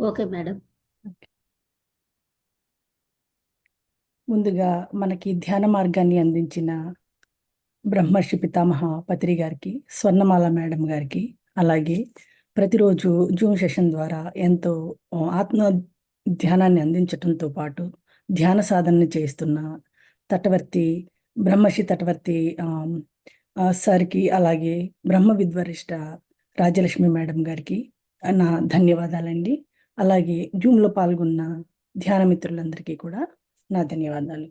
Okay madam. ముందుగా మనకి ధ్యాన మార్గాన్ని అందించిన బ్రహ్మర్షి పితామహ పత్రి గారికి స్వర్ణమాల మేడం గారికి అలాగే ప్రతిరోజు జూమ్ సెషన్ ద్వారా ఎంతో ఆత్మ ధ్యానాన్ని అందించటంతో పాటు ధ్యాన సాధనని చేస్తున్న తటవర్తి బ్రహ్మర్షి తటవర్తి సార్కి అలాగే బ్రహ్మ విద్వరిష్ట రాజలక్ష్మి మేడం గారికి నా ధన్యవాదాలండి. అలాగే జూమ్లో పాల్గొన్న ధ్యాన మిత్రులందరికీ కూడా నా ధన్యవాదాలు.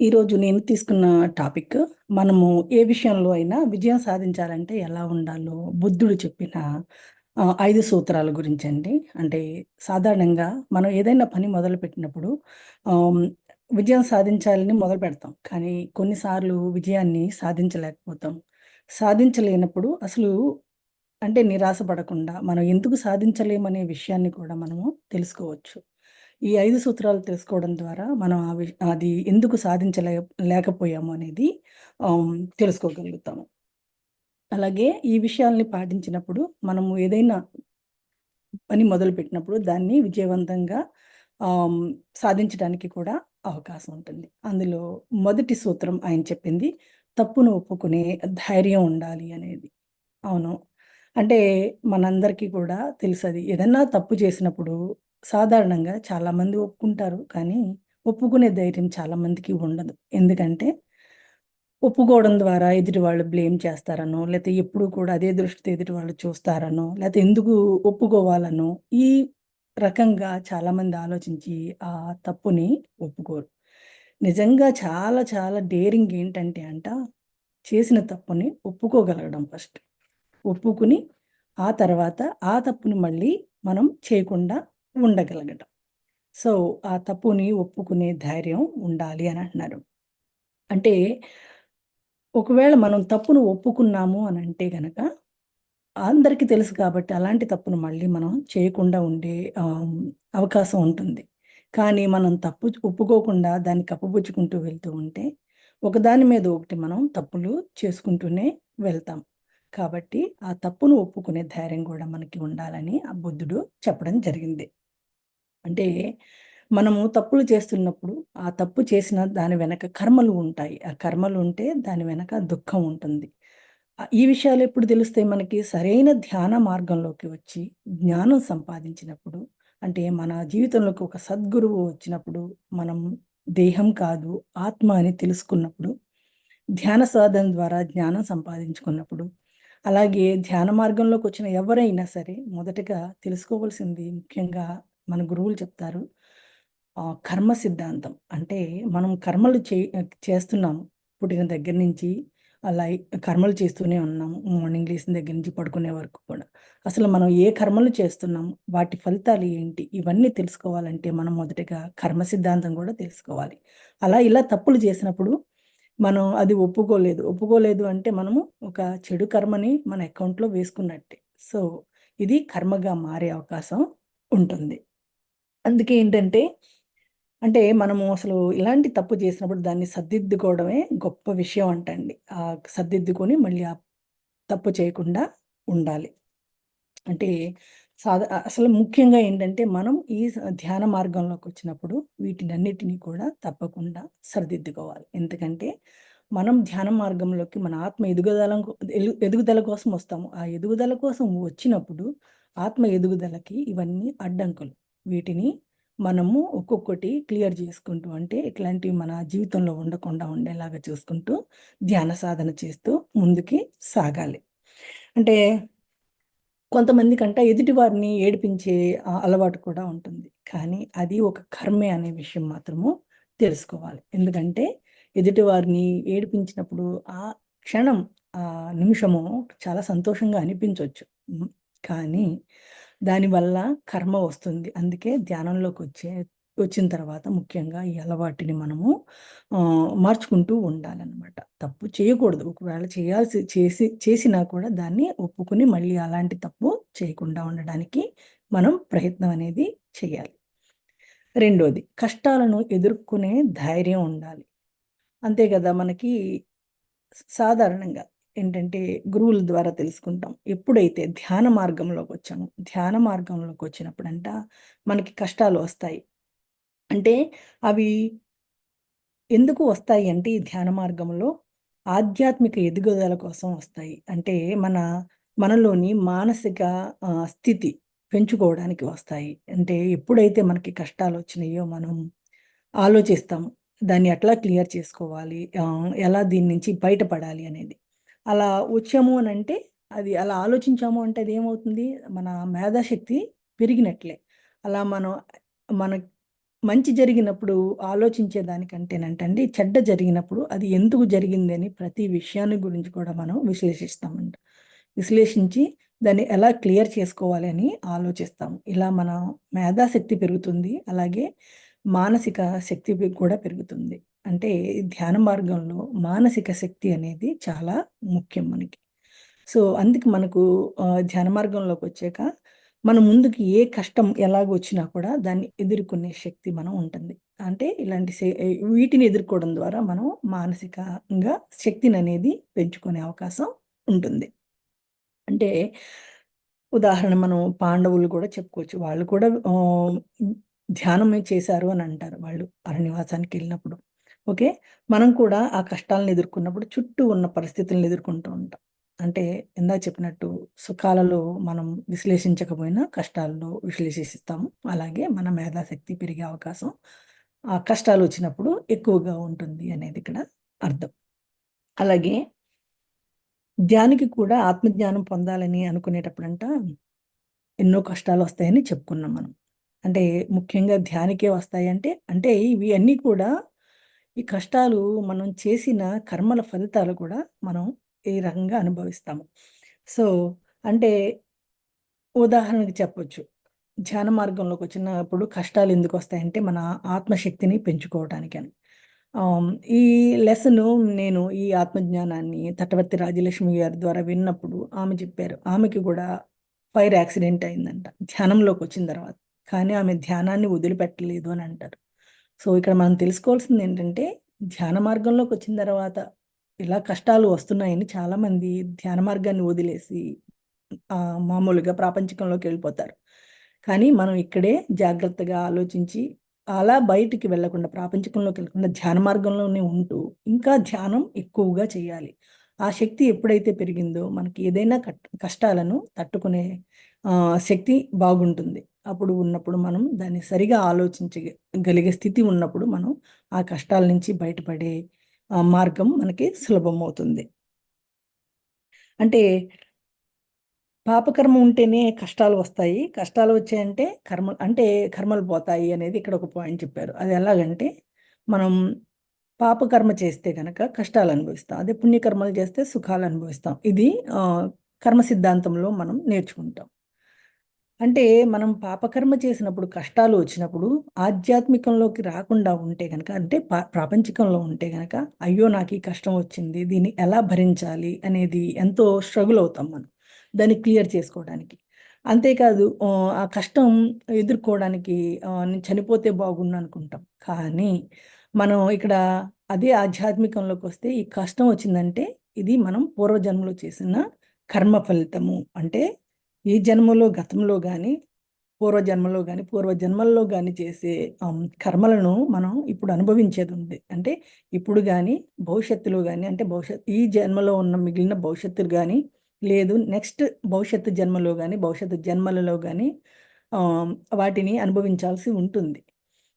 ఈరోజు నేను తీసుకున్న టాపిక్ మనము ఏ విషయంలో అయినా విజయం సాధించాలంటే ఎలా ఉండాలో బుద్ధుడు చెప్పిన ఐదు సూత్రాల గురించి అండి. అంటే సాధారణంగా మనం ఏదైనా పని మొదలు పెట్టినప్పుడు విజయం సాధించాలని మొదలు పెడతాం. కానీ కొన్నిసార్లు విజయాన్ని సాధించలేకపోతాం. సాధించలేనప్పుడు అసలు అంటే నిరాశ పడకుండా మనం ఎందుకు సాధించలేమనే విషయాన్ని కూడా మనము తెలుసుకోవచ్చు. ఈ ఐదు సూత్రాలు తెలుసుకోవడం ద్వారా మనం ఆ వి- అది ఎందుకు సాధించలే లేకపోయాము అనేది తెలుసుకోగలుగుతాము. అలాగే ఈ విషయాల్ని పాటించినప్పుడు మనము ఏదైనా పని మొదలుపెట్టినప్పుడు దాన్ని విజయవంతంగా సాధించడానికి కూడా అవకాశం ఉంటుంది. అందులో మొదటి సూత్రం ఆయన చెప్పింది తప్పును ఒప్పుకునే ధైర్యం ఉండాలి అనేది. అవును. అంటే మనందరికీ కూడా తెలుసది. ఏదన్నా తప్పు చేసినప్పుడు సాధారణంగా చాలామంది ఒప్పుకుంటారు కానీ ఒప్పుకునే ధైర్యం చాలామందికి ఉండదు. ఎందుకంటే ఒప్పుకోవడం ద్వారా ఎదుటి వాళ్ళు బ్లేమ్ చేస్తారనో లేకపోతే ఎప్పుడు కూడా అదే దృష్టితో ఎదుటి వాళ్ళు చూస్తారనో లేకపోతే ఎందుకు ఒప్పుకోవాలనో ఈ రకంగా చాలామంది ఆలోచించి ఆ తప్పుని ఒప్పుకోరు. నిజంగా చాలా చాలా డేరింగ్ ఏంటంటే అంట చేసిన తప్పుని ఒప్పుకోగలగడం ఫస్ట్. ఒప్పుకుని ఆ తర్వాత ఆ తప్పుని మళ్ళీ మనం చేయకుండా ఉండగలగటం. సో ఆ తప్పుని ఒప్పుకునే ధైర్యం ఉండాలి అని అంటున్నారు. అంటే ఒకవేళ మనం తప్పును ఒప్పుకున్నాము అని అంటే గనక అందరికీ తెలుసు కాబట్టి అలాంటి తప్పును మళ్ళీ మనం చేయకుండా ఉండే అవకాశం ఉంటుంది. కానీ మనం తప్పు ఒప్పుకోకుండా దాన్ని కప్పుపుచ్చుకుంటూ వెళ్తూ ఉంటే ఒకదాని మీద ఒకటి మనం తప్పులు చేసుకుంటూనే వెళ్తాం. కాబట్టి ఆ తప్పును ఒప్పుకునే ధైర్యం కూడా మనకి ఉండాలని ఆ బుద్ధుడు చెప్పడం జరిగింది. అంటే మనము తప్పులు చేస్తున్నప్పుడు ఆ తప్పు చేసిన దాని వెనక కర్మలు ఉంటాయి. ఆ కర్మలు ఉంటే దాని వెనక దుఃఖం ఉంటుంది. ఈ విషయాలు ఎప్పుడు తెలుస్తాయి మనకి? సరైన ధ్యాన మార్గంలోకి వచ్చి జ్ఞానం సంపాదించినప్పుడు అంటే మన జీవితంలోకి ఒక సద్గురువు వచ్చినప్పుడు మనం దేహం కాదు ఆత్మ అని తెలుసుకున్నప్పుడు ధ్యాన సాధన ద్వారా జ్ఞానం సంపాదించుకున్నప్పుడు అలాగే ధ్యాన మార్గంలోకి వచ్చిన ఎవరైనా సరే మొదటగా తెలుసుకోవాల్సింది ముఖ్యంగా మన గురువులు చెప్తారు కర్మ సిద్ధాంతం. అంటే మనం కర్మలు చే చేస్తున్నాము. పుట్టిన దగ్గర నుంచి అలా కర్మలు చేస్తూనే ఉన్నాము. మార్నింగ్ లేసిన దగ్గర నుంచి పడుకునే వరకు కూడా. అసలు మనం ఏ కర్మలు చేస్తున్నాము? వాటి ఫలితాలు ఏంటి? ఇవన్నీ తెలుసుకోవాలంటే మనం మొదటగా కర్మ సిద్ధాంతం కూడా తెలుసుకోవాలి. అలా ఇలా తప్పులు చేసినప్పుడు మనం అది ఒప్పుకోలేదు. ఒప్పుకోలేదు అంటే మనము ఒక చెడు కర్మని మన అకౌంట్లో వేసుకున్నట్టే. సో ఇది కర్మగా మారే అవకాశం ఉంటుంది. అందుకే ఏంటంటే అంటే మనము అసలు ఇలాంటి తప్పు చేసినప్పుడు దాన్ని సర్దిద్దుకోవడమే గొప్ప విషయం అంటండి. ఆ సర్దిద్దుకొని మళ్ళీ ఆ తప్పు చేయకుండా ఉండాలి. అంటే సాధ అసలు ముఖ్యంగా ఏంటంటే మనం ఈ ధ్యాన మార్గంలోకి వచ్చినప్పుడు వీటినన్నిటినీ కూడా తప్పకుండా సరిదిద్దుకోవాలి. ఎందుకంటే మనం ధ్యాన మార్గంలోకి మన ఆత్మ ఎదుగుదల ఎదుగుదల కోసం వస్తాము. ఆ ఎదుగుదల కోసం వచ్చినప్పుడు ఆత్మ ఎదుగుదలకి ఇవన్నీ అడ్డంకులు. వీటిని మనము ఒక్కొక్కటి క్లియర్ చేసుకుంటూ అంటే ఇట్లాంటివి మన జీవితంలో ఉండకుండా ఉండేలాగా చూసుకుంటూ ధ్యాన సాధన చేస్తూ ముందుకి సాగాలి. అంటే కొంతమంది కంట ఎదుటి వారిని ఏడిపించే ఆ, అలవాటు కూడా ఉంటుంది. కానీ అది ఒక కర్మే అనే విషయం మాత్రము తెలుసుకోవాలి. ఎందుకంటే ఎదుటి వారిని ఏడిపించినప్పుడు ఆ క్షణం ఆ నిమిషము చాలా సంతోషంగా అనిపించవచ్చు కానీ దానివల్ల కర్మ వస్తుంది. అందుకే ధ్యానంలోకి వచ్చే వచ్చిన తర్వాత ముఖ్యంగా ఈ అలవాటిని మనము మార్చుకుంటూ ఉండాలన్నమాట తప్పు చేయకూడదు ఒకవేళ చేయాల్సి చేసి చేసినా కూడా దాన్ని ఒప్పుకుని మళ్ళీ అలాంటి తప్పు చేయకుండా ఉండడానికి మనం ప్రయత్నం అనేది చేయాలి రెండోది కష్టాలను ఎదుర్కొనే ధైర్యం ఉండాలి అంతే కదా మనకి సాధారణంగా ఏంటంటే గురువుల ద్వారా తెలుసుకుంటాం. ఎప్పుడైతే ధ్యాన మార్గంలోకి వచ్చామో, ధ్యాన మార్గంలోకి వచ్చినప్పుడంట మనకి కష్టాలు వస్తాయి. అంటే అవి ఎందుకు వస్తాయి అంటే ఈ ధ్యాన మార్గంలో ఆధ్యాత్మిక ఎదుగుదల కోసం వస్తాయి. అంటే మన మనలోని మానసిక స్థితి పెంచుకోవడానికి వస్తాయి. అంటే ఎప్పుడైతే మనకి కష్టాలు వచ్చినాయో మనం ఆలోచిస్తాము. దాన్ని ఎట్లా క్లియర్ చేసుకోవాలి? ఎలా దీని నుంచి బయటపడాలి అనేది. అలా వచ్చాము అని అంటే అది అలా ఆలోచించాము అంటే అది ఏమవుతుంది మన మేధాశక్తి పెరిగినట్లే. అలా మనం మన మంచి జరిగినప్పుడు ఆలోచించే దానికంటేనంటండి చెడ్డ జరిగినప్పుడు అది ఎందుకు జరిగిందని ప్రతి విషయాన్ని గురించి కూడా మనం విశ్లేషిస్తామంట. విశ్లేషించి దాన్ని ఎలా క్లియర్ చేసుకోవాలి అని ఆలోచిస్తాం. ఇలా మన మేధాశక్తి పెరుగుతుంది. అలాగే మానసిక శక్తి కూడా పెరుగుతుంది. అంటే ధ్యాన మార్గంలో మానసిక శక్తి అనేది చాలా ముఖ్యం మనకి. సో, అందుకు మనకు ధ్యాన మార్గంలోకి వచ్చాక మన ముందుకి ఏ కష్టం ఎలాగొచ్చినా కూడా దాన్ని ఎదుర్కొనే శక్తి మనం ఉంటుంది. అంటే ఇలాంటి వీటిని ఎదుర్కోవడం ద్వారా మనం మానసికంగా శక్తిని అనేది పెంచుకునే అవకాశం ఉంటుంది. అంటే ఉదాహరణ మనం పాండవులు కూడా చెప్పుకోవచ్చు. వాళ్ళు కూడా ధ్యానమే చేశారు అని అంటారు వాళ్ళు అరణ్యవాసానికెళ్ళినప్పుడు. ఓకే. మనం కూడా ఆ కష్టాలను ఎదుర్కొన్నప్పుడు చుట్టూ ఉన్న పరిస్థితులను ఎదుర్కొంటూ ఉంటాం. అంటే ఇందాక చెప్పినట్టు సుఖాలలో మనం విశ్లేషించకపోయినా కష్టాల్లో విశ్లేషిస్తాము. అలాగే మన మేధాశక్తి పెరిగే అవకాశం ఆ కష్టాలు వచ్చినప్పుడు ఎక్కువగా ఉంటుంది అనేది ఇక్కడ అర్థం. అలాగే ధ్యానికి కూడా ఆత్మజ్ఞానం పొందాలని అనుకునేటప్పుడంట ఎన్నో కష్టాలు వస్తాయని చెప్పుకున్నాం మనం. అంటే ముఖ్యంగా ధ్యానికే వస్తాయంటే, అంటే ఇవి అన్నీ కూడా ఈ కష్టాలు మనం చేసిన కర్మల ఫలితాలు కూడా మనం ఈ రకంగా అనుభవిస్తాము. సో, అంటే ఉదాహరణకి చెప్పొచ్చు. ధ్యాన మార్గంలోకి వచ్చినప్పుడు కష్టాలు ఎందుకు వస్తాయంటే మన ఆత్మశక్తిని పెంచుకోవటానికని. అని ఈ లెసన్ నేను ఈ ఆత్మజ్ఞానాన్ని తటవర్తి రాజలక్ష్మి గారి ద్వారా విన్నప్పుడు ఆమె చెప్పారు. ఆమెకి కూడా ఫైర్ యాక్సిడెంట్ అయిందంట. ధ్యానంలోకి వచ్చిన తర్వాత. కానీ ఆమె ధ్యానాన్ని వదిలిపెట్టలేదు అని అంటారు. సో, ఇక్కడ మనం తెలుసుకోవాల్సింది ఏంటంటే ధ్యాన మార్గంలోకి వచ్చిన తర్వాత ఇలా కష్టాలు వస్తున్నాయని చాలామంది ధ్యాన మార్గాన్ని వదిలేసి మామూలుగా మామూలుగా ప్రాపంచికంలోకెళ్ళిపోతారు. కానీ మనం ఇక్కడే జాగ్రత్తగా ఆలోచించి అలా బయటికి వెళ్ళకుండా ప్రాపంచికంలోకెళ్ళకుండా ధ్యాన మార్గంలోనే ఉంటూ ఇంకా ధ్యానం ఎక్కువగా చేయాలి. ఆ శక్తి ఎప్పుడైతే పెరిగిందో మనకి ఏదైనా కట్ కష్టాలను తట్టుకునే శక్తి బాగుంటుంది. అప్పుడు ఉన్నప్పుడు మనం దాన్ని సరిగా ఆలోచించగలిగే స్థితి ఉన్నప్పుడు మనం ఆ కష్టాల నుంచి బయటపడే మార్గం మనకి సులభమవుతుంది. అంటే పాపకర్మ ఉంటేనే కష్టాలు వస్తాయి. కష్టాలు వచ్చాయంటే కర్మ అంటే కర్మలు పోతాయి అనేది ఇక్కడ ఒక పాయింట్ చెప్పారు. అది ఎలాగంటే మనం పాపకర్మ చేస్తే కనుక కష్టాలు అనుభవిస్తాం. అదే పుణ్యకర్మలు చేస్తే సుఖాలు అనుభవిస్తాం. ఇది కర్మ సిద్ధాంతంలో మనం నేర్చుకుంటాం. అంటే మనం పాపకర్మ చేసినప్పుడు కష్టాలు వచ్చినప్పుడు ఆధ్యాత్మికంలోకి రాకుండా ఉంటే గనక అంటే ప ప్రాపంచికంలో ఉంటే గనక అయ్యో! నాకు ఈ కష్టం వచ్చింది. దీన్ని ఎలా భరించాలి అనేది ఎంతో స్ట్రగుల్ అవుతాం మనం. దాన్ని క్లియర్ చేసుకోవడానికి. అంతేకాదు ఆ కష్టం ఎదుర్కోవడానికి నేను చనిపోతే బాగుండు అనుకుంటాం. కానీ మనం ఇక్కడ అదే ఆధ్యాత్మికంలోకి వస్తే ఈ కష్టం వచ్చిందంటే ఇది మనం పూర్వజన్మలో చేసిన కర్మ ఫలితము. అంటే ఈ జన్మలో గతంలో కానీ పూర్వజన్మలో కానీ పూర్వజన్మల్లో కానీ చేసే కర్మలను మనం ఇప్పుడు అనుభవించేది ఉంది అంటే ఇప్పుడు కానీ భవిష్యత్తులో కానీ అంటే భవిష్యత్ ఈ జన్మలో ఉన్న మిగిలిన భవిష్యత్తులు కానీ లేదు నెక్స్ట్ భవిష్యత్తు జన్మలో కానీ భవిష్యత్తు జన్మలలో కానీ వాటిని అనుభవించాల్సి ఉంటుంది.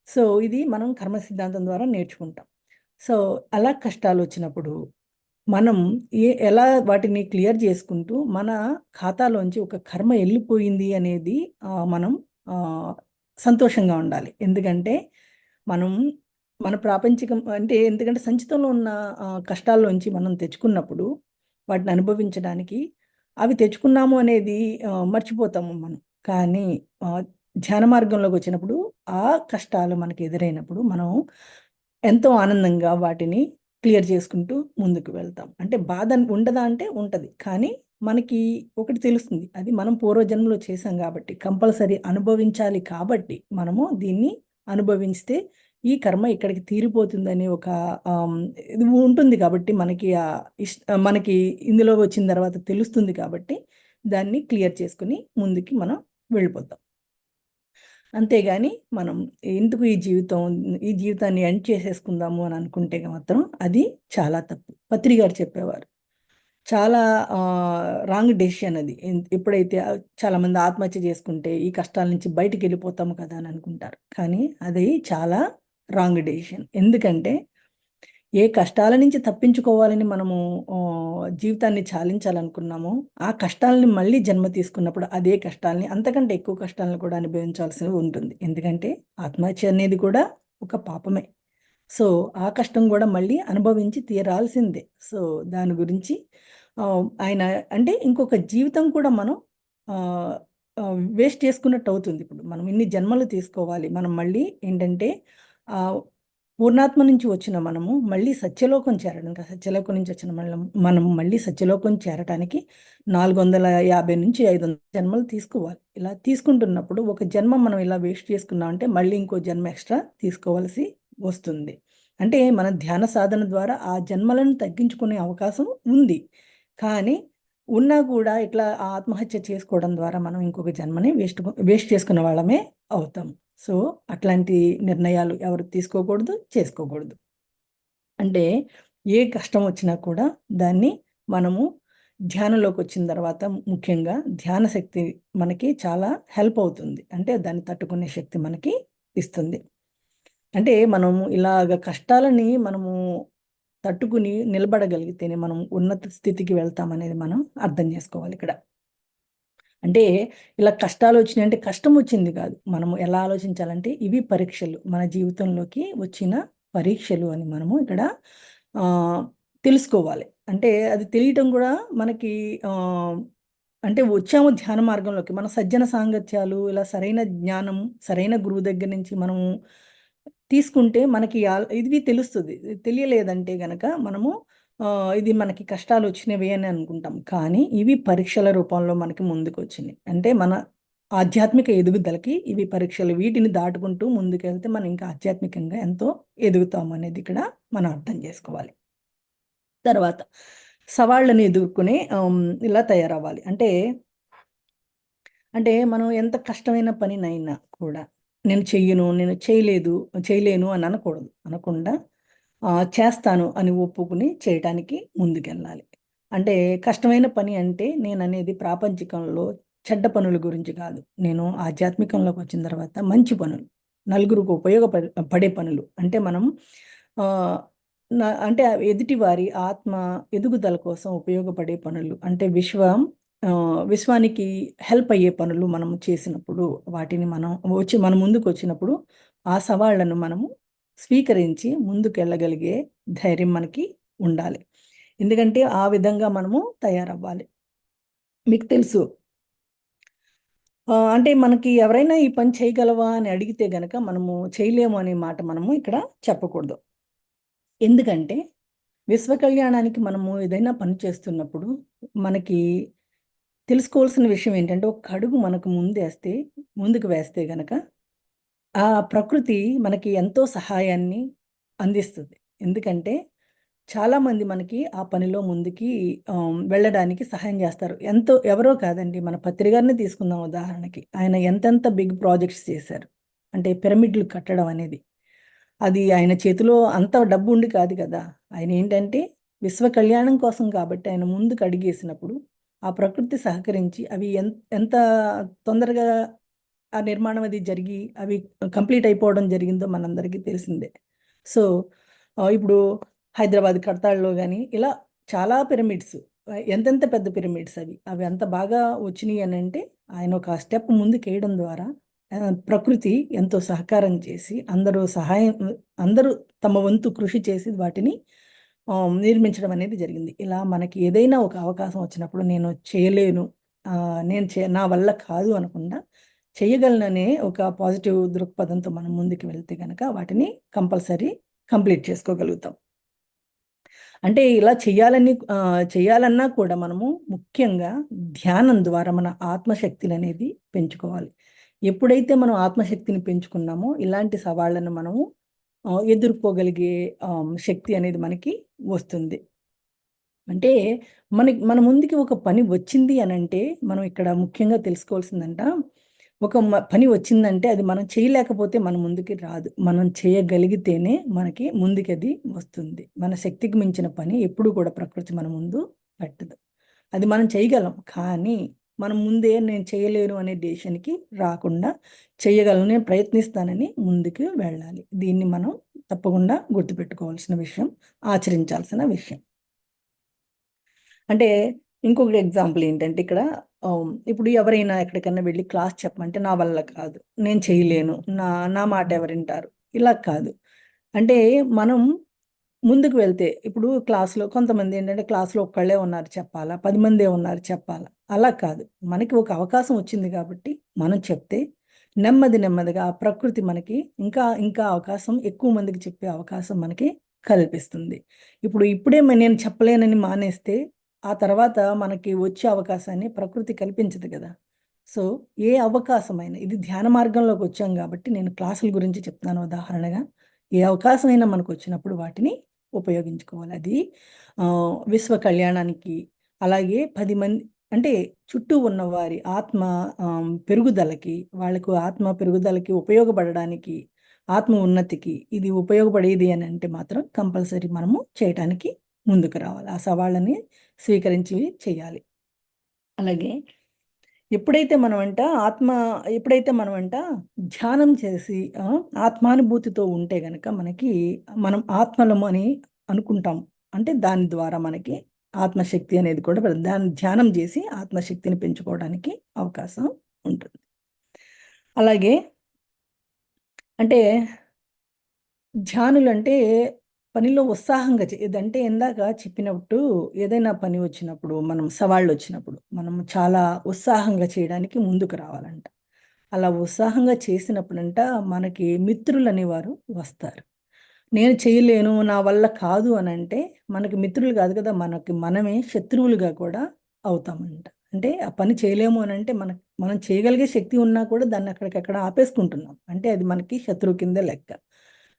సో, ఇది మనం కర్మ సిద్ధాంతం ద్వారా నేర్చుకుంటాం. సో, అలా కష్టాలు వచ్చినప్పుడు మనం ఏ ఎలా వాటిని క్లియర్ చేసుకుంటూ మన ఖాతాలోంచి ఒక కర్మ వెళ్ళిపోయింది అనేది మనం సంతోషంగా ఉండాలి. ఎందుకంటే మనం మన ప్రాపంచికం అంటే ఎందుకంటే సంచితంలో ఉన్న కష్టాల్లోంచి మనం తెచ్చుకున్నప్పుడు వాటిని అనుభవించడానికి అవి తెచ్చుకున్నాము అనేది మర్చిపోతాము మనం. కానీ ధ్యాన మార్గంలోకి వచ్చినప్పుడు ఆ కష్టాలు మనకు ఎదురైనప్పుడు మనం ఎంతో ఆనందంగా వాటిని క్లియర్ చేసుకుంటూ ముందుకు వెళ్తాం. అంటే బాధ ఉండదా అంటే ఉంటుంది కానీ మనకి ఒకటి తెలుస్తుంది. అది మనం పూర్వజన్మలో చేశాం కాబట్టి కంపల్సరీ అనుభవించాలి కాబట్టి, మనము దీన్ని అనుభవిస్తే ఈ కర్మ ఇక్కడికి తీరిపోతుందని ఒక ఇది ఉంటుంది కాబట్టి మనకి ఆ ఇష్ మనకి ఇందులో వచ్చిన తర్వాత తెలుస్తుంది కాబట్టి దాన్ని క్లియర్ చేసుకుని ముందుకి మనం వెళ్ళిపోతాం అంతేగాని మనం ఎందుకు ఈ జీవితం ఈ జీవితాన్ని ఎండ్ చేసేసుకుందాము అని అనుకుంటే మాత్రం అది చాలా తప్పు. పత్రి గారు చెప్పేవారు. చాలా రాంగ్ డెసిషన్ అది. ఎప్పుడైతే చాలామంది ఆత్మహత్య చేసుకుంటే ఈ కష్టాల నుంచి బయటికి వెళ్ళిపోతాము కదా అని అనుకుంటారు. కానీ అది చాలా రాంగ్ డెసిషన్ ఎందుకంటే ఏ కష్టాల నుంచి తప్పించుకోవాలని మనము జీవితాన్ని చాలించాలనుకున్నామో ఆ కష్టాలని మళ్ళీ జన్మ తీసుకున్నప్పుడు అదే కష్టాలని అంతకంటే ఎక్కువ కష్టాలను కూడా అనుభవించాల్సి ఉంటుంది. ఎందుకంటే ఆత్మహత్య అనేది కూడా ఒక పాపమే. సో ఆ కష్టం కూడా మళ్ళీ అనుభవించి తీరాల్సిందే. సో దాని గురించి ఆయన అంటే ఇంకొక జీవితం కూడా మనం వేస్ట్ చేసుకున్నట్టు అవుతుంది. ఇప్పుడు మనం ఇన్ని జన్మలు తీసుకోవాలి మనం మళ్ళీ ఏంటంటే పూర్ణాత్మ నుంచి వచ్చిన మనము మళ్ళీ సత్యలోకం చేరడానికి సత్యలోకం నుంచి వచ్చిన మనం మనం మళ్ళీ సత్యలోకం చేరటానికి నాలుగు వందల యాభై నుంచి ఐదు వందల జన్మలు తీసుకోవాలి. ఇలా తీసుకుంటున్నప్పుడు ఒక జన్మ మనం ఇలా వేస్ట్ చేసుకున్నామంటే మళ్ళీ ఇంకో జన్మ ఎక్స్ట్రా తీసుకోవాల్సి వస్తుంది. అంటే మన ధ్యాన సాధన ద్వారా ఆ జన్మలను తగ్గించుకునే అవకాశం ఉంది. కానీ ఉన్నా కూడా ఇట్లా ఆత్మహత్య చేసుకోవడం ద్వారా మనం ఇంకొక జన్మని వేస్ట్ వేస్ట్ చేసుకున్న వాళ్ళమే అవుతాం. సో అట్లాంటి నిర్ణయాలు ఎవరు తీసుకోకూడదు చేసుకోకూడదు. అంటే ఏ కష్టం వచ్చినా కూడా దాన్ని మనము ధ్యానంలోకి వచ్చిన తర్వాత ముఖ్యంగా ధ్యాన శక్తి మనకి చాలా హెల్ప్ అవుతుంది. అంటే దాన్ని తట్టుకునే శక్తి మనకి ఇస్తుంది. అంటే మనము ఇలాగ కష్టాలని మనము తట్టుకుని నిలబడగలిగితేనే మనం ఉన్నత స్థితికి వెళ్తామనేది మనం అర్థం చేసుకోవాలి ఇక్కడ. అంటే ఇలా కష్టాలు వచ్చినాయి అంటే కష్టం వచ్చింది కాదు. మనము ఎలా ఆలోచించాలంటే ఇవి పరీక్షలు. మన జీవితంలోకి వచ్చిన పరీక్షలు అని మనము ఇక్కడ తెలుసుకోవాలి. అంటే అది తెలియటం కూడా మనకి అంటే వచ్చాము ధ్యాన మార్గంలోకి. మన సజ్జన సాంగత్యాలు ఇలా సరైన జ్ఞానం సరైన గురువు దగ్గర నుంచి మనము తీసుకుంటే మనకి ఇది తెలుస్తుంది. తెలియలేదంటే గనక మనము ఇది మనకి కష్టాలు వచ్చినవి అని అనుకుంటాం. కానీ ఇవి పరీక్షల రూపంలో మనకి ముందుకు వచ్చినాయి అంటే మన ఆధ్యాత్మిక ఎదుగుదలకి ఇవి పరీక్షలు వీటిని దాటుకుంటూ ముందుకెళ్తే మనం ఇంకా ఆధ్యాత్మికంగా ఎంతో ఎదుగుతాం అనేది ఇక్కడ మనం అర్థం చేసుకోవాలి. తర్వాత సవాళ్ళని ఎదుర్కొనే ఇలా తయారవ్వాలి. అంటే అంటే మనం ఎంత కష్టమైన పనినైనా కూడా నేను చెయ్యను నేను చేయలేదు చేయలేను అని అనకూడదు. అనకుండా చేస్తాను అని ఒప్పుకుని చేయటానికి ముందుకెళ్ళాలి. అంటే కష్టమైన పని అంటే నేను అనేది ప్రాపంచికంలో చెడ్డ పనుల గురించి కాదు. నేను ఆధ్యాత్మికంలోకి వచ్చిన తర్వాత మంచి పనులు నలుగురికి ఉపయోగపడే పడే పనులు. అంటే మనం అంటే ఎదుటి వారి ఆత్మ ఎదుగుదల కోసం ఉపయోగపడే పనులు. అంటే విశ్వం విశ్వానికి హెల్ప్ అయ్యే పనులు మనం చేసినప్పుడు వాటిని మనం వచ్చి మన ముందుకు వచ్చినప్పుడు ఆ సవాళ్ళను మనము స్వీకరించి ముందుకు వెళ్ళగలిగే ధైర్యం మనకి ఉండాలి. ఎందుకంటే ఆ విధంగా మనము తయారవ్వాలి. మీకు తెలుసు. అంటే మనకి ఎవరైనా ఈ పని చేయగలవా అని అడిగితే గనక మనము చేయలేము అనే మాట మనము ఇక్కడ చెప్పకూడదు. ఎందుకంటే విశ్వ కళ్యాణానికి మనము ఏదైనా పని చేస్తున్నప్పుడు మనకి తెలుసుకోవాల్సిన విషయం ఏంటంటే ఒక అడుగు మనకు ముందేస్తే ముందుకు వేస్తే గనక ఆ ప్రకృతి మనకి ఎంతో సహాయాన్ని అందిస్తుంది. ఎందుకంటే చాలామంది మనకి ఆ పనిలో ముందుకి వెళ్ళడానికి సహాయం చేస్తారు. ఎంతో ఎవరో కాదండి మన పత్రికారిని తీసుకుందాం ఉదాహరణకి. ఆయన ఎంతెంత బిగ్ ప్రాజెక్ట్స్ చేశారు. అంటే పిరమిడ్లు కట్టడం అనేది. అది ఆయన చేతిలో అంత డబ్బు ఉండి కాదు కదా. ఆయన ఏంటంటే విశ్వ కళ్యాణం కోసం కాబట్టి ఆయన ముందుకు అడిగేసినప్పుడు ఆ ప్రకృతి సహకరించి అవి ఎంత ఎంత తొందరగా ఆ నిర్మాణం అది జరిగి అవి కంప్లీట్ అయిపోవడం జరిగిందో మనందరికీ తెలిసిందే. సో ఇప్పుడు హైదరాబాద్ కడతాళ్ళలో కానీ ఇలా చాలా పిరమిడ్స్ ఎంతెంత పెద్ద పిరమిడ్స్ అవి అవి అంత బాగా వచ్చినాయి అని అంటే ఆయన ఒక స్టెప్ ముందుకు వేయడం ద్వారా ప్రకృతి ఎంతో సహకారం చేసి అందరూ సహాయం అందరూ తమ వంతు కృషి చేసి వాటిని నిర్మించడం అనేది జరిగింది. ఇలా మనకి ఏదైనా ఒక అవకాశం వచ్చినప్పుడు నేను చేయలేను నేను చే నా వల్ల కాదు అనకుండా చేయగలననే ఒక పాజిటివ్ దృక్పథంతో మనం ముందుకు వెళ్తే కనుక వాటిని కంపల్సరీ కంప్లీట్ చేసుకోగలుగుతాం. అంటే ఇలా చేయాలని చేయాలన్నా కూడా మనము ముఖ్యంగా ధ్యానం ద్వారా మన ఆత్మశక్తిని అనేది పెంచుకోవాలి. ఎప్పుడైతే మనం ఆత్మశక్తిని పెంచుకున్నామో ఇలాంటి సవాళ్ళను మనము ఎదుర్కోగలిగే శక్తి అనేది మనకి వస్తుంది. అంటే మనకి మన ముందుకి ఒక పని వచ్చింది అని అంటే మనం ఇక్కడ ముఖ్యంగా తెలుసుకోవాల్సిందంట ఒక పని వచ్చిందంటే అది మనం చేయలేకపోతే మన ముందుకి రాదు. మనం చేయగలిగితేనే మనకి ముందుకి అది వస్తుంది. మన శక్తికి మించిన పని ఎప్పుడు కూడా ప్రకృతి మన ముందు పెట్టదు. అది మనం చేయగలం కానీ మనం ముందే నేను చేయలేను అనే డెసిషన్కి రాకుండా చేయగలను నేను ప్రయత్నిస్తానని ముందుకు వెళ్ళాలి. దీన్ని మనం తప్పకుండా గుర్తుపెట్టుకోవాల్సిన విషయం ఆచరించాల్సిన విషయం. అంటే ఇంకొకటి ఎగ్జాంపుల్ ఏంటంటే ఇక్కడ ఇప్పుడు ఎవరైనా ఎక్కడికైనా వెళ్ళి క్లాస్ చెప్పమంటే నా వల్ల కాదు నేను చేయలేను నా నా మాట ఎవరింటారు ఇలా కాదు. అంటే మనం ముందుకు వెళ్తే ఇప్పుడు క్లాస్లో కొంతమంది ఏంటంటే క్లాస్లో ఒక్కళ్ళే ఉన్నారు చెప్పాలా పది మందే ఉన్నారు చెప్పాలా అలా కాదు. మనకి ఒక అవకాశం వచ్చింది కాబట్టి మనం చెప్తే నెమ్మది నెమ్మదిగా ప్రకృతి మనకి ఇంకా ఇంకా అవకాశం ఎక్కువ మందికి చెప్పే అవకాశం మనకి కల్పిస్తుంది. ఇప్పుడు ఇప్పుడే నేను చెప్పలేనని మానేస్తే ఆ తర్వాత మనకి వచ్చే అవకాశాన్ని ప్రకృతి కల్పించదు కదా. సో ఏ అవకాశమైనా ఇది ధ్యాన మార్గంలోకి వచ్చాం కాబట్టి నేను క్లాసుల గురించి చెప్తున్నాను ఉదాహరణగా. ఏ అవకాశమైనా మనకు వచ్చినప్పుడు వాటిని ఉపయోగించుకోవాలి. అది విశ్వ కళ్యాణానికి అలాగే పది మంది అంటే చుట్టూ ఉన్న వారి ఆత్మ పెరుగుదలకి వాళ్ళకు ఆత్మ పెరుగుదలకి ఉపయోగపడడానికి ఆత్మ ఉన్నతికి ఇది ఉపయోగపడేది అని అంటే మాత్రం కంపల్సరీ మనము చేయటానికి ముందుకు రావాలి. ఆ సవాళ్ళని స్వీకరించి చేయాలి. అలాగే ఎప్పుడైతే మనం అంట ఆత్మ ఎప్పుడైతే మనం అంట ధ్యానం చేసి ఆత్మానుభూతితో ఉంటే గనక మనకి మనం ఆత్మలము అని అనుకుంటాం. అంటే దాని ద్వారా మనకి ఆత్మశక్తి అనేది కూడా దాన్ని ధ్యానం చేసి ఆత్మశక్తిని పెంచుకోవడానికి అవకాశం ఉంటుంది. అలాగే అంటే ధ్యానులు అంటే పనిలో ఉత్సాహంగా చే- ఇదంటే ఇందాక చెప్పినట్టు ఏదైనా పని వచ్చినప్పుడు మనం సవాళ్ళు వచ్చినప్పుడు మనం చాలా ఉత్సాహంగా చేయడానికి ముందుకు రావాలంట. అలా ఉత్సాహంగా చేసినప్పుడంట మనకి మిత్రులు అనేవారు వస్తారు. నేను చేయలేను నా వల్ల కాదు అని అంటే మనకి మిత్రులు కాదు కదా మనకి మనమే శత్రువులుగా కూడా అవుతామంట. అంటే ఆ పని చేయలేము అని అంటే మన మనం చేయగలిగే శక్తి ఉన్నా కూడా దాన్ని అక్కడికక్కడ ఆపేసుకుంటున్నాం. అంటే అది మనకి శత్రువు కింద లెక్క.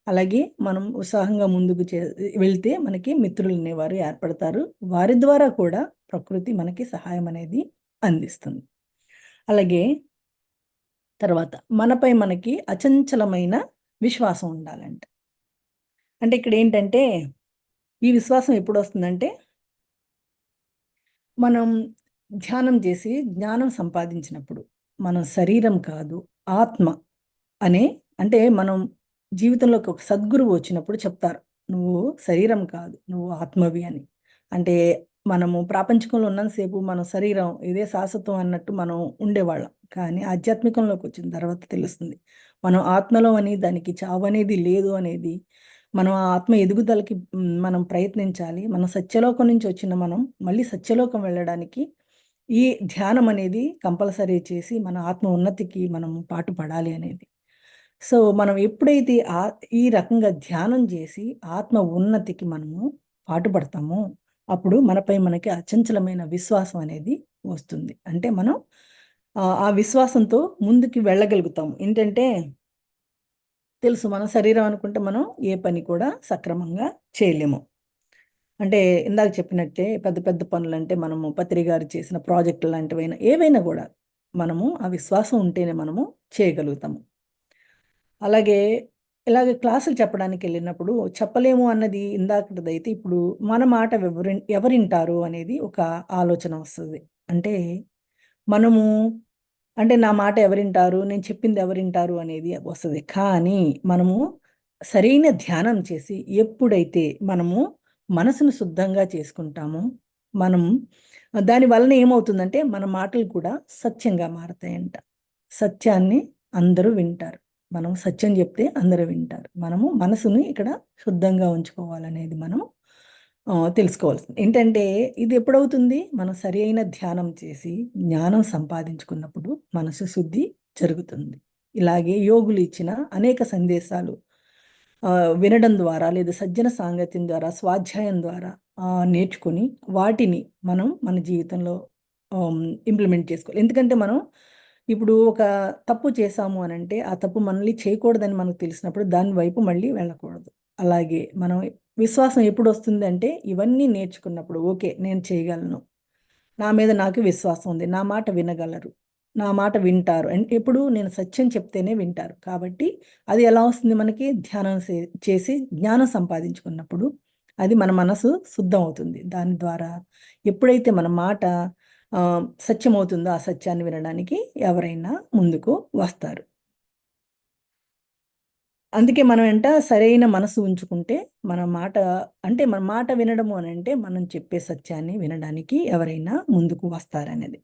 అలాగే మనం ఉత్సాహంగా ముందుకు చే వెళ్తే మనకి మిత్రులు అనేవారు ఏర్పడతారు. వారి ద్వారా కూడా ప్రకృతి మనకి సహాయం అనేది అందిస్తుంది. అలాగే తర్వాత మనపై మనకి అచంచలమైన విశ్వాసం ఉండాలంట. అంటే ఇక్కడ ఏంటంటే ఈ విశ్వాసం ఎప్పుడు వస్తుందంటే మనం ధ్యానం చేసి జ్ఞానం సంపాదించినప్పుడు మనం శరీరం కాదు ఆత్మ అనే అంటే మనం జీవితంలోకి ఒక సద్గురువు వచ్చినప్పుడు చెప్తారు నువ్వు శరీరం కాదు నువ్వు ఆత్మవి అని. అంటే మనము ప్రాపంచికంలో ఉన్నంతసేపు మన శరీరం ఇదే శాశ్వతం అన్నట్టు మనం ఉండేవాళ్ళం. కానీ ఆధ్యాత్మికంలోకి వచ్చిన తర్వాత తెలుస్తుంది మనం ఆత్మలో అని దానికి చావు అనేది లేదు అనేది మనం ఆ ఆత్మ ఎదుగుదలకి మనం ప్రయత్నించాలి మనం సత్యలోకం నుంచి వచ్చిన మనం మళ్ళీ సత్యలోకం వెళ్ళడానికి ఈ ధ్యానం అనేది కంపల్సరీ చేసి మన ఆత్మ ఉన్నతికి మనం పాటుపడాలి అనేది. సో మనం ఎప్పుడైతే ఆ ఈ రకంగా ధ్యానం చేసి ఆత్మ ఉన్నతికి మనము పాటుపడతామో అప్పుడు మనపై మనకి అచంచలమైన విశ్వాసం అనేది వస్తుంది. అంటే మనం ఆ విశ్వాసంతో ముందుకు వెళ్ళగలుగుతాం. ఏంటంటే తెలుసు మన శరీరం అనుకుంటే మనం ఏ పని కూడా సక్రమంగా చేయలేము. అంటే ఇందాక చెప్పినట్టే పెద్ద పెద్ద పనులు అంటే మనము పత్రి గారు చేసిన ప్రాజెక్టులు లాంటివైనా ఏవైనా కూడా మనము ఆ విశ్వాసం ఉంటేనే మనము చేయగలుగుతాము. అలాగే ఇలాగే క్లాసులు చెప్పడానికి వెళ్ళినప్పుడు చెప్పలేము అన్నది ఇందాకటిదైతే ఇప్పుడు మన మాట ఎవరి ఎవరింటారు అనేది ఒక ఆలోచన వస్తుంది. అంటే మనము అంటే నా మాట ఎవరింటారు నేను చెప్పింది ఎవరింటారు అనేది వస్తుంది. కానీ మనము సరైన ధ్యానం చేసి ఎప్పుడైతే మనము మనసును శుద్ధంగా చేసుకుంటామో మనం దాని వలన ఏమవుతుందంటే మన మాటలు కూడా సత్యంగా మారతాయంట. సత్యాన్ని అందరూ వింటారు. మనం సత్యం చెప్తే అందరూ వింటారు. మనము మనసుని ఇక్కడ శుద్ధంగా ఉంచుకోవాలనేది మనం తెలుసుకోవాల్సింది. ఏంటంటే ఇది ఎప్పుడవుతుంది? మనం సరి అయిన ధ్యానం చేసి జ్ఞానం సంపాదించుకున్నప్పుడు మనసు శుద్ధి జరుగుతుంది. ఇలాగే యోగులు ఇచ్చిన అనేక సందేశాలు వినడం ద్వారా లేదా సజ్జన సాంగత్యం ద్వారా స్వాధ్యాయం ద్వారా నేర్చుకొని వాటిని మనం మన జీవితంలో ఇంప్లిమెంట్ చేసుకోవాలి. ఎందుకంటే మనం ఇప్పుడు ఒక తప్పు చేశాము అని అంటే ఆ తప్పు మనల్ని చేయకూడదని మనకు తెలిసినప్పుడు దాని వైపు మళ్ళీ వెళ్ళకూడదు. అలాగే మనం విశ్వాసం ఎప్పుడు వస్తుంది అంటే ఇవన్నీ నేర్చుకున్నప్పుడు ఓకే నేను చేయగలను. నా మీద నాకు విశ్వాసం ఉంది నా మాట వినగలరు నా మాట వింటారు. అండ్ ఎప్పుడు నేను సత్యం చెప్తేనే వింటారు. కాబట్టి అది ఎలా వస్తుంది మనకి? ధ్యానం చేసి జ్ఞానం సంపాదించుకున్నప్పుడు అది మన మనసు శుద్ధం అవుతుంది దాని ద్వారా ఎప్పుడైతే మన మాట సత్యం అవుతుందో ఆ సత్యాన్ని వినడానికి ఎవరైనా ముందుకు వస్తారు. అందుకే మనం ఎంట సరైన మనసు ఉంచుకుంటే మన మాట అంటే మన మాట వినడము అని అంటే మనం చెప్పే సత్యాన్ని వినడానికి ఎవరైనా ముందుకు వస్తారనేది.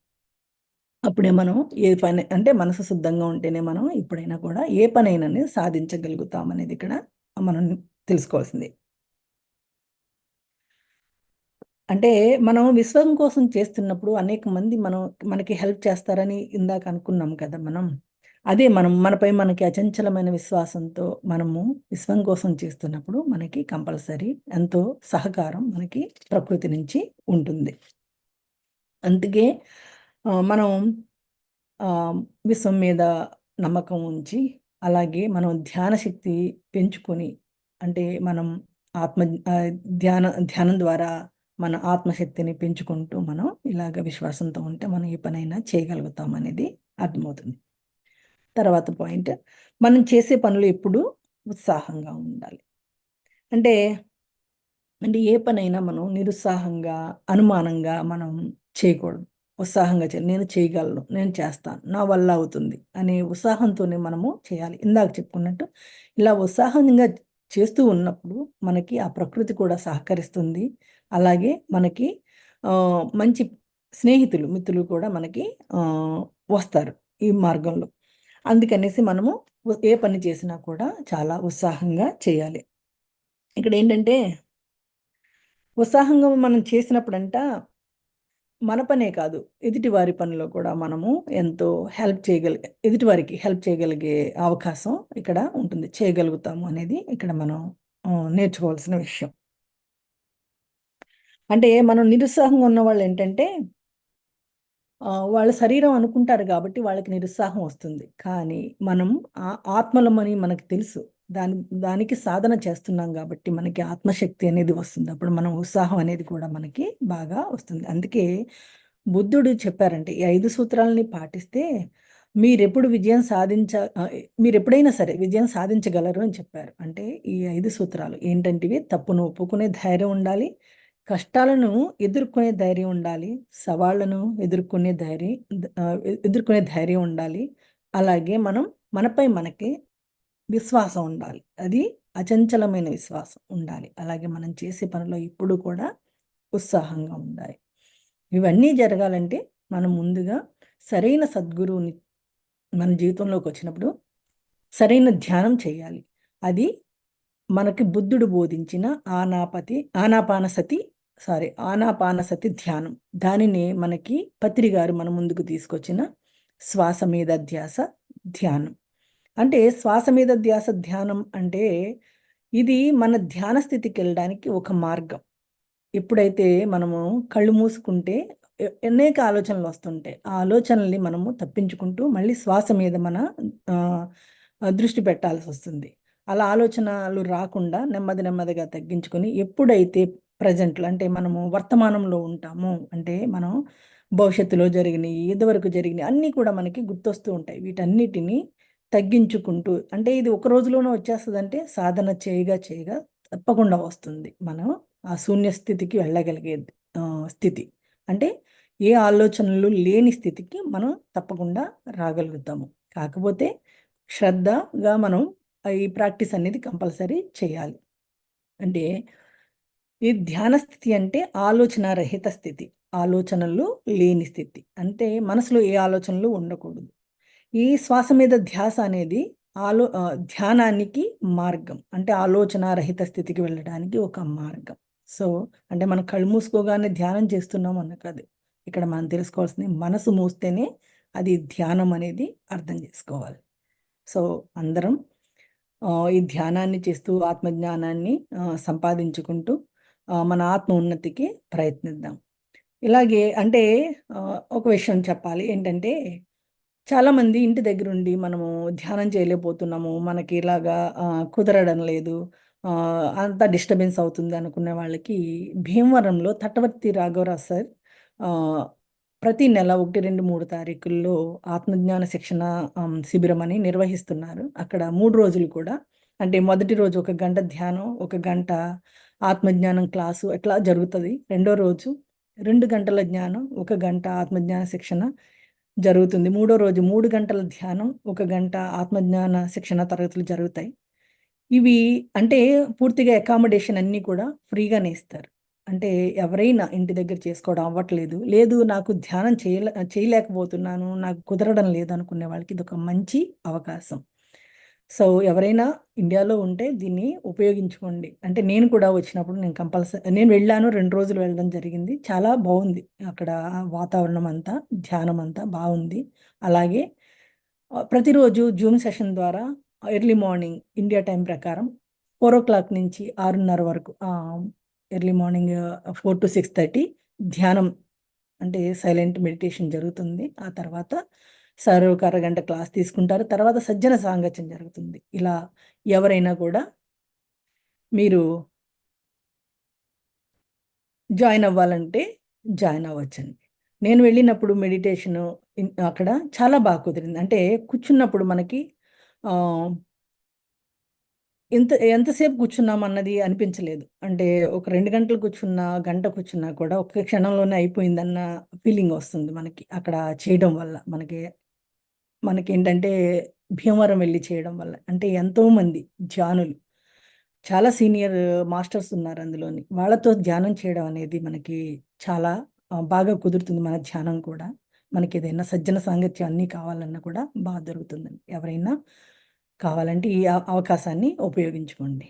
అప్పుడే మనం ఏ పని అంటే మనసు శుద్ధంగా ఉంటేనే మనం ఎప్పుడైనా కూడా ఏ పనైనా సాధించగలుగుతాం అనేది ఇక్కడ మనం తెలుసుకోవాల్సింది. అంటే మనం విశ్వం కోసం చేస్తున్నప్పుడు అనేక మంది మనం మనకి హెల్ప్ చేస్తారని ఇందాక అనుకున్నాం కదా మనం. అదే మనం మనపై మనకి అచంచలమైన విశ్వాసంతో మనము విశ్వం కోసం చేస్తున్నప్పుడు మనకి కంపల్సరీ ఎంతో సహకారం మనకి ప్రకృతి నుంచి ఉంటుంది. అందుకే మనం విశ్వం మీద నమ్మకం ఉంచి అలాగే మనం ధ్యాన శక్తి పెంచుకొని అంటే మనం ఆత్మ ధ్యాన ధ్యానం ద్వారా మన ఆత్మశక్తిని పెంచుకుంటూ మనం ఇలాగ విశ్వాసంతో ఉంటే మనం ఏ పనైనా చేయగలుగుతాం అనేది అర్థమవుతుంది. తర్వాత పాయింట్ మనం చేసే పనులు ఎప్పుడు ఉత్సాహంగా ఉండాలి. అంటే అంటే ఏ పనైనా మనం నిరుత్సాహంగా అనుమానంగా మనం చేయకూడదు. ఉత్సాహంగా చేయాలి నేను చేయగలను నేను చేస్తాను నా వల్ల అవుతుంది అనే ఉత్సాహంతోనే మనము చేయాలి. ఇందాక చెప్పుకున్నట్టు ఇలా ఉత్సాహంగా చేస్తూ ఉన్నప్పుడు మనకి ఆ ప్రకృతి కూడా సహకరిస్తుంది అలాగే మనకి మంచి స్నేహితులు మిత్రులు కూడా మనకి వస్తారు ఈ మార్గంలో. అందుకనేసి మనము ఏ పని చేసినా కూడా చాలా ఉత్సాహంగా చేయాలి. ఇక్కడ ఏంటంటే ఉత్సాహంగా మనం చేసినప్పుడంట మన పనే కాదు ఎదుటివారి పనిలో కూడా మనము ఎంతో హెల్ప్ చేయగలిగే ఎదుటివారికి హెల్ప్ చేయగలిగే అవకాశం ఇక్కడ ఉంటుంది. చేయగలుగుతాము అనేది ఇక్కడ మనం నేర్చుకోవాల్సిన విషయం. అంటే మనం నిరుత్సాహంగా ఉన్న వాళ్ళు ఏంటంటే వాళ్ళ శరీరం అనుకుంటారు కాబట్టి వాళ్ళకి నిరుత్సాహం వస్తుంది. కానీ మనం ఆత్మలమని మనకు తెలుసు. దాని దానికి సాధన చేస్తున్నాం కాబట్టి మనకి ఆత్మశక్తి అనేది వస్తుంది. అప్పుడు మనం ఉత్సాహం అనేది కూడా మనకి బాగా వస్తుంది. అందుకే బుద్ధుడు చెప్పారంటే ఈ ఐదు సూత్రాలని పాటిస్తే మీరెప్పుడు విజయం సాధించ మీరు ఎప్పుడైనా సరే విజయం సాధించగలరు అని చెప్పారు. అంటే ఈ ఐదు సూత్రాలు ఏంటంటివి తప్పును ఒప్పుకునే ధైర్యం ఉండాలి. కష్టాలను ఎదుర్కొనే ధైర్యం ఉండాలి. సవాళ్ళను ఎదుర్కొనే ధైర్యం ఎదుర్కొనే ధైర్యం ఉండాలి. అలాగే మనం మనపై మనకి విశ్వాసం ఉండాలి. అది అచంచలమైన విశ్వాసం ఉండాలి. అలాగే మనం చేసే పనిలో ఇప్పుడు కూడా ఉత్సాహంగా ఉండాలి. ఇవన్నీ జరగాలంటే మనం ముందుగా సరైన సద్గురువుని మన జీవితంలోకి వచ్చినప్పుడు సరైన ధ్యానం చేయాలి. అది మనకి బుద్ధుడు బోధించిన ఆనాపతి ఆనాపానసతి సారీ ఆనాపానసతి ధ్యానం. దానిని మనకి పత్రి గారు మన ముందుకు తీసుకొచ్చిన శ్వాస మీద ధ్యాస ధ్యానం. అంటే శ్వాస మీద ధ్యాస ధ్యానం అంటే ఇది మన ధ్యాన స్థితికి వెళ్ళడానికి ఒక మార్గం. ఎప్పుడైతే మనము కళ్ళు మూసుకుంటే అనేక ఆలోచనలు వస్తుంటాయి. ఆ ఆలోచనల్ని మనము తప్పించుకుంటూ మళ్ళీ శ్వాస మీద మన దృష్టి పెట్టాల్సి వస్తుంది. అలా ఆలోచనలు రాకుండా నెమ్మది నెమ్మదిగా తగ్గించుకొని ఎప్పుడైతే ప్రజెంట్లో అంటే మనము వర్తమానంలో ఉంటాము అంటే మనం భవిష్యత్తులో జరిగినాయి ఇదివరకు జరిగినాయి అన్నీ కూడా మనకి గుర్తొస్తూ ఉంటాయి. వీటన్నిటిని తగ్గించుకుంటూ అంటే ఇది ఒక రోజులోనే వచ్చేస్తుందంటే సాధన చేయగా చేయగా తప్పకుండా వస్తుంది. మనం ఆ శూన్య స్థితికి వెళ్ళగలిగే స్థితి. అంటే ఏ ఆలోచనలు లేని స్థితికి మనం తప్పకుండా రాగలుగుతాము. కాకపోతే శ్రద్ధగా మనం ఈ ప్రాక్టీస్ అనేది కంపల్సరీ చేయాలి. అంటే ఈ ధ్యాన స్థితి అంటే ఆలోచన రహిత స్థితి ఆలోచనలు లేని స్థితి. అంటే మనసులో ఏ ఆలోచనలు ఉండకూడదు. ఈ శ్వాస మీద ధ్యాస అనేది ఆలో ధ్యానానికి మార్గం. అంటే ఆలోచన రహిత స్థితికి వెళ్ళడానికి ఒక మార్గం. సో అంటే మనం కళ్ళు మూసుకోగానే ధ్యానం చేస్తున్నాం అన్న కాదు. ఇక్కడ మనం తెలుసుకోవాల్సింది మనసు మూస్తేనే అది ధ్యానం అనేది అర్థం చేసుకోవాలి. సో అందరం ఈ ధ్యానాన్ని చేస్తూ ఆత్మజ్ఞానాన్ని సంపాదించుకుంటూ మన ఆత్మ ఉన్నతికి ప్రయత్నిద్దాం ఇలాగే అంటే ఒక విషయం చెప్పాలి ఏంటంటే చాలామంది ఇంటి దగ్గరుండి మనము ధ్యానం చేయలేకపోతున్నాము. మనకి ఇలాగా కుదరడం లేదు. అంత డిస్టర్బెన్స్ అవుతుంది అనుకునే వాళ్ళకి భీమవరంలో తటవర్తి రాఘవరావు సార్ ప్రతి నెల 1, 2, 3 తారీఖుల్లో ఆత్మజ్ఞాన శిక్షణ శిబిరం అని నిర్వహిస్తున్నారు. అక్కడ మూడు రోజులు కూడా అంటే మొదటి రోజు ఒక గంట ధ్యానం, ఒక గంట ఆత్మజ్ఞానం క్లాసు ఇట్లా జరుగుతుంది రెండో రోజు రెండు గంటల జ్ఞానం, ఒక గంట ఆత్మజ్ఞాన శిక్షణ జరుగుతుంది. మూడో రోజు మూడు గంటల ధ్యానం, ఒక గంట ఆత్మజ్ఞాన శిక్షణ తరగతులు జరుగుతాయి. ఇవి అంటే పూర్తిగా అకామిడేషన్ అన్నీ కూడా ఫ్రీగానే ఇస్తారు. అంటే ఎవరైనా ఇంటి దగ్గర చేసుకోవడం అవ్వట్లేదు. లేదు నాకు ధ్యానం చేయలే చేయలేకపోతున్నాను, నాకు కుదరడం లేదనుకునే వాళ్ళకి ఇది ఒక మంచి అవకాశం. సో, ఎవరైనా ఇండియాలో ఉంటే దీన్ని ఉపయోగించుకోండి. అంటే నేను కూడా వచ్చినప్పుడు నేను కంపల్సరీ నేను వెళ్ళాను రెండు రోజులు వెళ్ళడం జరిగింది. చాలా బాగుంది అక్కడ వాతావరణం అంతా, ధ్యానం అంతా బాగుంది అలాగే ప్రతిరోజు జూమ్ సెషన్ ద్వారా ఎర్లీ మార్నింగ్ ఇండియా టైం ప్రకారం 4:00 నుంచి 6:30 వరకు ఎర్లీ మార్నింగ్ 4-6:30 ధ్యానం అంటే సైలెంట్ మెడిటేషన్ జరుగుతుంది. ఆ తర్వాత సార్ ఒక అరగంట క్లాస్ తీసుకుంటారు. తర్వాత సజ్జన సాంగత్యం జరుగుతుంది. ఇలా ఎవరైనా కూడా మీరు జాయిన్ అవ్వాలంటే జాయిన్ అవ్వచ్చండి. నేను వెళ్ళినప్పుడు మెడిటేషను అక్కడ చాలా బాగా కుదిరింది. అంటే కూర్చున్నప్పుడు మనకి ఎంత ఎంతసేపు కూర్చున్నాం అన్నది అనిపించలేదు. అంటే ఒక రెండు గంటలు కూర్చున్నా, గంట కూర్చున్నా కూడా ఒక్క క్షణంలోనే అయిపోయిందన్న ఫీలింగ్ వస్తుంది మనకి. అక్కడ చేయడం వల్ల. మనకి మనకి ఏంటంటే భీమవరం వెళ్ళి చేయడం వల్ల. అంటే ఎంతోమంది ధ్యానులు. చాలా సీనియర్ మాస్టర్స్ ఉన్నారు అందులోని. వాళ్ళతో ధ్యానం చేయడం అనేది మనకి చాలా బాగా కుదురుతుంది మన ధ్యానం కూడా. మనకి ఏదైనా సజ్జన సాంగత్యం అన్నీ కావాలన్నా కూడా బాగా దొరుకుతుందండి. ఎవరైనా కావాలంటే ఈ అవకాశాన్ని ఉపయోగించుకోండి.